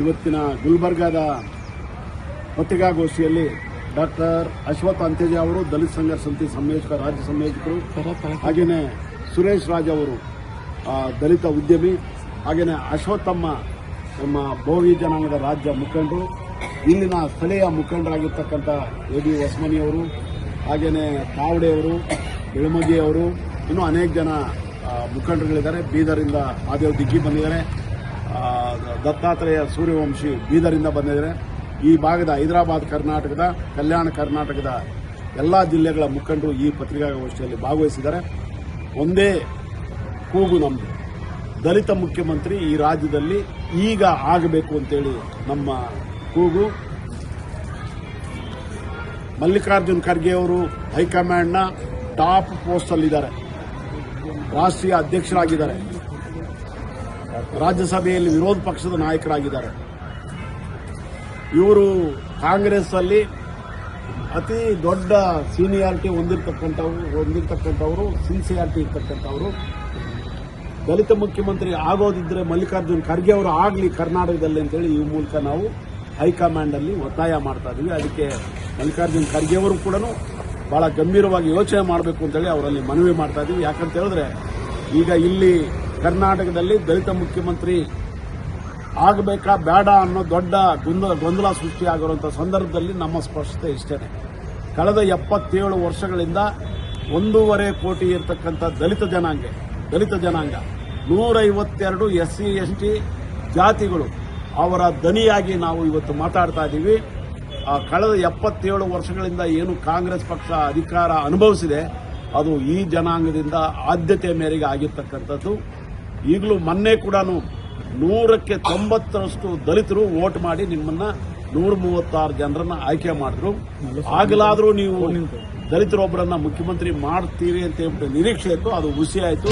ಇವತ್ತಿನ ಗುಲ್ಬರ್ಗಾದ ಪತ್ರಿಕಾಗೋಷ್ಠಿಯಲ್ಲಿ ಡಾಕ್ಟರ್ ಅಶ್ವಥ್ ಅಂತ್ಯಜ ಅವರು, ದಲಿತ ಸಂಘರ್ಷ ಸಮಿತಿ ಸಂಯೋಜಕ ರಾಜ್ಯ ಸಂಯೋಜಕರು ಹಾಗೆಯೇ ಸುರೇಶ್ ರಾಜ್ ಅವರು ದಲಿತ ಉದ್ಯಮಿ ಹಾಗೆಯೇ ಅಶ್ವಥಮ್ಮ ನಮ್ಮ ಬೋವಿ ಜನಾಂಗದ ರಾಜ್ಯ ಮುಖಂಡರು ಇಲ್ಲಿನ ಸ್ಥಳೀಯ ಮುಖಂಡರಾಗಿರ್ತಕ್ಕಂಥ ಎ ಬಿ ಹೊಸ್ಮನಿಯವರು ಹಾಗೆಯೇ ತಾವಡೆಯವರು ಬೆಳಮಗಿಯವರು ಇನ್ನೂ ಅನೇಕ ಜನ ಮುಖಂಡರುಗಳಿದ್ದಾರೆ. ಬೀದರಿಂದ ಆದೇವ್ ದಿಗ್ಗಿ ಬಂದಿದ್ದಾರೆ. ದತ್ತಾತ್ರೇಯ ಸೂರ್ಯವಂಶಿ ಬೀದರಿಂದ ಬಂದಿದ್ದಾರೆ. ಈ ಭಾಗದ ಹೈದರಾಬಾದ್ ಕರ್ನಾಟಕದ, ಕಲ್ಯಾಣ ಕರ್ನಾಟಕದ ಎಲ್ಲ ಜಿಲ್ಲೆಗಳ ಮುಖಂಡರು ಈ ಪತ್ರಿಕಾಗೋಷ್ಠಿಯಲ್ಲಿ ಭಾಗವಹಿಸಿದ್ದಾರೆ. ಒಂದೇ ಕೂಗು ನಮ್ಮದು ದಲಿತ ಮುಖ್ಯಮಂತ್ರಿ ಈ ರಾಜ್ಯದಲ್ಲಿ ಈಗ ಆಗಬೇಕು ಅಂತೇಳಿ ನಮ್ಮ ಕೂಗು. ಮಲ್ಲಿಕಾರ್ಜುನ್ ಖರ್ಗೆ ಅವರು ಹೈಕಮಾಂಡ್ನ ಟಾಪ್ ಪೋಸ್ಟಲ್ಲಿದ್ದಾರೆ. ರಾಷ್ಟ್ರೀಯ ಅಧ್ಯಕ್ಷರಾಗಿದ್ದಾರೆ. ರಾಜ್ಯಸಭೆಯಲ್ಲಿ ವಿರೋಧ ಪಕ್ಷದ ನಾಯಕರಾಗಿದ್ದಾರೆ. ಇವರು ಕಾಂಗ್ರೆಸ್ ಅಲ್ಲಿ ಅತಿ ದೊಡ್ಡ ಸೀನಿಯಾರಿಟಿ ಹೊಂದಿರತಕ್ಕಂಥವ್ರು, ಹೊಂದಿರತಕ್ಕಂಥವರು, ಸಿನ್ಸಿಯಾರಿಟಿ ಇರ್ತಕ್ಕಂಥವರು. ದಲಿತ ಮುಖ್ಯಮಂತ್ರಿ ಆಗೋದಿದ್ರೆ ಮಲ್ಲಿಕಾರ್ಜುನ್ ಖರ್ಗೆ ಅವರು ಆಗಲಿ ಕರ್ನಾಟಕದಲ್ಲಿ ಅಂತೇಳಿ ಈ ಮೂಲಕ ನಾವು ಹೈಕಮಾಂಡ್ ಅಲ್ಲಿ ಒತ್ತಾಯ ಮಾಡ್ತಾ ಇದೀವಿ ಅದಕ್ಕೆ ಮಲ್ಲಿಕಾರ್ಜುನ್ ಖರ್ಗೆ ಅವರು ಕೂಡ ಬಹಳ ಗಂಭೀರವಾಗಿ ಯೋಚನೆ ಮಾಡಬೇಕು ಅಂತೇಳಿ ಅವರಲ್ಲಿ ಮನವಿ ಮಾಡ್ತಾ ಇದೀವಿ ಯಾಕಂತ ಹೇಳಿದ್ರೆ ಈಗ ಇಲ್ಲಿ ಕರ್ನಾಟಕದಲ್ಲಿ ದಲಿತ ಮುಖ್ಯಮಂತ್ರಿ ಆಗಬೇಕಾ ಬೇಡ ಅನ್ನೋ ದೊಡ್ಡ ಗೊಂದಲ ಗೊಂದಲ ಸೃಷ್ಟಿಯಾಗಿರುವಂಥ ಸಂದರ್ಭದಲ್ಲಿ ನಮ್ಮ ಸ್ಪಷ್ಟತೆ ಇಷ್ಟೇ ಕಳೆದ ಎಪ್ಪತ್ತೇಳು ವರ್ಷಗಳಿಂದ ಒಂದೂವರೆ ಕೋಟಿ ಇರತಕ್ಕಂಥ ದಲಿತ ಜನಾಂಗ ದಲಿತ ಜನಾಂಗ, ನೂರೈವತ್ತೆರಡು ಎಸ್ ಸಿ ಎಸ್ ಟಿ ಜಾತಿಗಳು ಅವರ ದನಿಯಾಗಿ ನಾವು ಇವತ್ತು ಮಾತಾಡ್ತಾ ಇದ್ದೀವಿ ಕಳೆದ ಎಪ್ಪತ್ತೇಳು ವರ್ಷಗಳಿಂದ ಏನು ಕಾಂಗ್ರೆಸ್ ಪಕ್ಷ ಅಧಿಕಾರ ಅನುಭವಿಸಿದೆ, ಅದು ಈ ಜನಾಂಗದಿಂದ ಆದ್ಯತೆ ಮೇರೆಗೆ ಆಗಿರ್ತಕ್ಕಂಥದ್ದು. ಈಗಲೂ ಮೊನ್ನೆ ಕೂಡ ನೂರಕ್ಕೆ ತೊಂಬತ್ತರಷ್ಟು ದಲಿತರು ವೋಟ್ ಮಾಡಿ ನಿಮ್ಮನ್ನ ನೂರ ಮೂವತ್ತಾರು ಜನರನ್ನ ಆಯ್ಕೆ ಮಾಡಿದ್ರು. ಆಗಲಾದರೂ ನೀವು ದಲಿತರೊಬ್ಬರನ್ನ ಮುಖ್ಯಮಂತ್ರಿ ಮಾಡ್ತೀರಿ ಅಂತ ಹೇಳ್ಬಿಟ್ಟು ನಿರೀಕ್ಷೆ ಇತ್ತು. ಅದು ಹುಸಿ ಆಯಿತು.